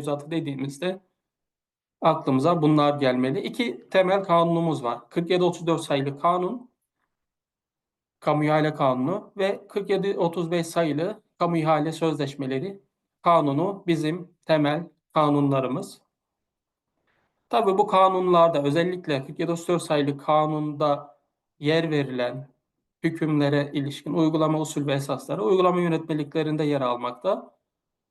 mevzuatı dediğimizde aklımıza bunlar gelmeli. İki temel kanunumuz var. 47-34 sayılı kanun, kamu ihale kanunu ve 47-35 sayılı kamu ihale sözleşmeleri kanunu bizim temel kanunlarımız. Tabii bu kanunlarda özellikle 47-34 sayılı kanunda yer verilen hükümlere ilişkin uygulama usul ve esasları uygulama yönetmeliklerinde yer almakta.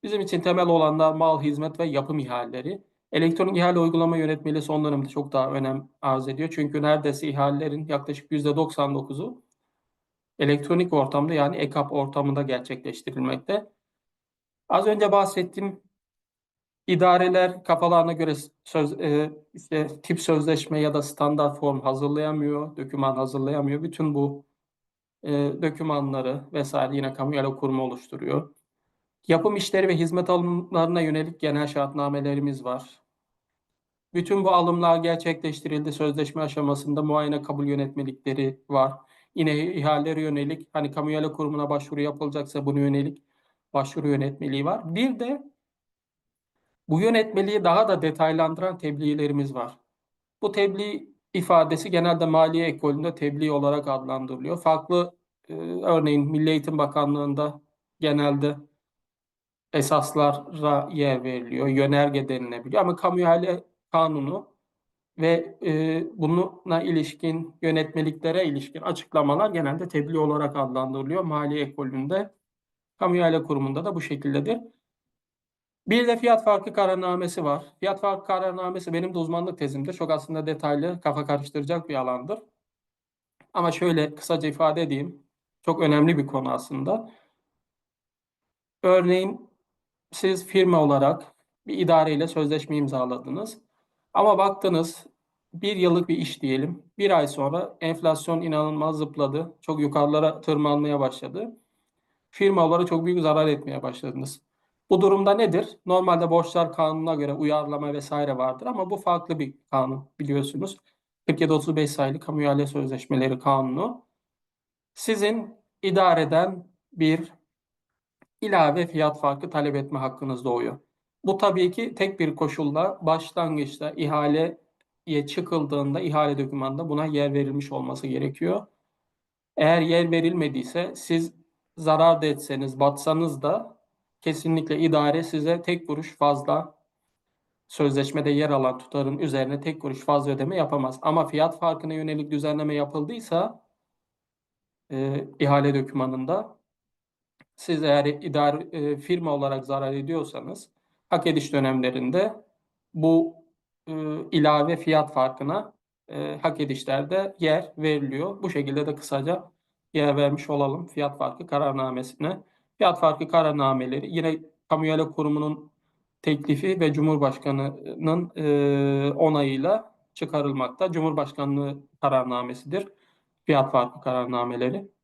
Bizim için temel olanlar mal, hizmet ve yapım ihaleleri. Elektronik ihale uygulama yönetmeliği son dönemde çok daha önem arz ediyor. Çünkü neredeyse ihalelerin yaklaşık %99'u elektronik ortamda yani EKAP ortamında gerçekleştirilmekte. Az önce bahsettiğim idareler kafalarına göre söz, e, işte tip sözleşme ya da standart form hazırlayamıyor, doküman hazırlayamıyor. Bütün bu e, dokümanları vesaire yine kamu ihale kurumu oluşturuyor. Yapım işleri ve hizmet alımlarına yönelik genel şartnamelerimiz var. Bütün bu alımlar gerçekleştirildi. Sözleşme aşamasında muayene kabul yönetmelikleri var. Yine ihalelere yönelik hani kamu kurumuna başvuru yapılacaksa bunu yönelik başvuru yönetmeliği var. Bir de bu yönetmeliği daha da detaylandıran tebliğlerimiz var. Bu tebliğ ifadesi genelde maliye ekolünde tebliğ olarak adlandırılıyor. Farklı e, örneğin Milli Eğitim Bakanlığı'nda genelde esaslara yer veriliyor, yönerge denilebiliyor. Ama kamu ihale kanunu ve e, bununla ilişkin yönetmeliklere ilişkin açıklamalar genelde tebliğ olarak adlandırılıyor. Maliye ekolünde, kamu ihale kurumunda da bu şekildedir. Bir de fiyat farkı kararnamesi var. Fiyat farkı kararnamesi benim de uzmanlık tezimdir. Çok aslında detaylı, kafa karıştıracak bir alandır. Ama şöyle kısaca ifade edeyim. Çok önemli bir konu aslında. Örneğin siz firma olarak bir idareyle sözleşme imzaladınız. Ama baktınız bir yıllık bir iş diyelim. Bir ay sonra enflasyon inanılmaz zıpladı. Çok yukarılara tırmanmaya başladı. Firmalara çok büyük zarar etmeye başladınız. Bu durumda nedir? Normalde borçlar kanununa göre uyarlama vesaire vardır ama bu farklı bir kanun biliyorsunuz. 47-35 sayılı kamu ihale sözleşmeleri kanunu. Sizin idareden bir ilave fiyat farkı talep etme hakkınız doğuyor. Bu tabii ki tek bir koşulla başlangıçta ihaleye çıkıldığında ihale dokümanında buna yer verilmiş olması gerekiyor. Eğer yer verilmediyse siz zarar da etseniz, batsanız da kesinlikle idare size tek kuruş fazla sözleşmede yer alan tutarın üzerine tek kuruş fazla ödeme yapamaz. Ama fiyat farkına yönelik düzenleme yapıldıysa e, ihale dokümanında siz eğer idare e, firma olarak zarar ediyorsanız hak ediş dönemlerinde bu e, ilave fiyat farkına e, hak edişlerde yer veriliyor. Bu şekilde de kısaca yer vermiş olalım fiyat farkı kararnamesine. Fiyat farkı kararnameleri yine Kamu Kurumu'nun teklifi ve Cumhurbaşkanı'nın e, onayıyla çıkarılmakta. Cumhurbaşkanlığı kararnamesidir. Fiyat farkı kararnameleri.